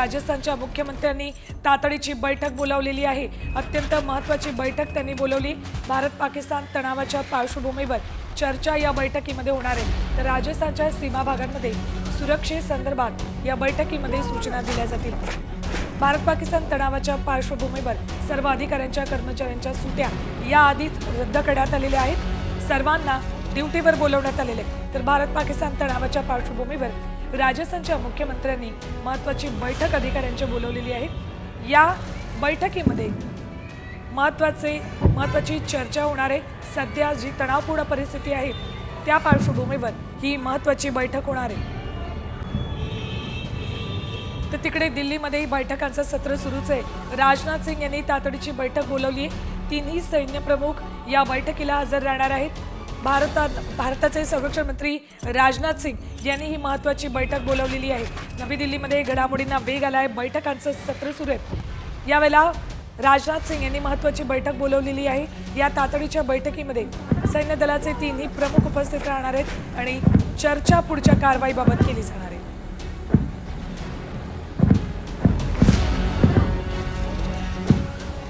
राजस्थानच्या मुख्यमंत्र्यांनी तातडीची बैठक बोलावलेली आहे. अत्यंत महत्वाची बैठक त्यांनी बोलवली. भारत पाकिस्तान तणावाच्या पार्श्वभूमीवर चर्चा या बैठकीमध्ये होणार आहे. तर राजस्थानच्या सीमा भागांमध्ये सुरक्षेसंदर्भात या बैठकीमध्ये सूचना दिल्या जातील. भारत पाकिस्तान तणावाच्या पार्श्वभूमीवर सर्व अधिकाऱ्यांच्या कर्मचाऱ्यांच्या सुट्या याआधीच रद्द करण्यात आलेल्या आहेत. सर्वांना ड्युटीवर बोलवण्यात आलेले तर भारत पाकिस्तान तणावाच्या पार्श्वभूमीवर राजस्थानच्या मुख्यमंत्र्यांनी महत्वाची बैठक अधिकाऱ्यांची बोलवलेली आहे. या बैठकीमध्ये महत्त्वाचे महत्वाची चर्चा होणार आहे. सध्या जी तणावपूर्ण परिस्थिती आहे त्या पार्श्वभूमीवर ही महत्वाची बैठक होणार आहे. तर तिकडे दिल्लीमध्येही बैठकांचं सत्र सुरूच आहे. राजनाथ सिंग यांनी तातडीची बैठक बोलवली आहे. तिन्ही सैन्यप्रमुख या बैठकीला हजर राहणार आहेत. भारतात भारताचे संरक्षण मंत्री राजनाथ सिंग यांनी ही महत्त्वाची बैठक बोलावलेली आहे. नवी दिल्लीमध्ये घडामोडींना वेग आला आहे बैठकांचं सत्र सुरू आहे. यावेळेला राजनाथ सिंग यांनी महत्त्वाची बैठक बोलवलेली आहे. या तातडीच्या बैठकीमध्ये सैन्य दलाचे तिन्ही प्रमुख उपस्थित राहणार आहेत आणि चर्चा पुढच्या कारवाईबाबत केली जाणार आहे.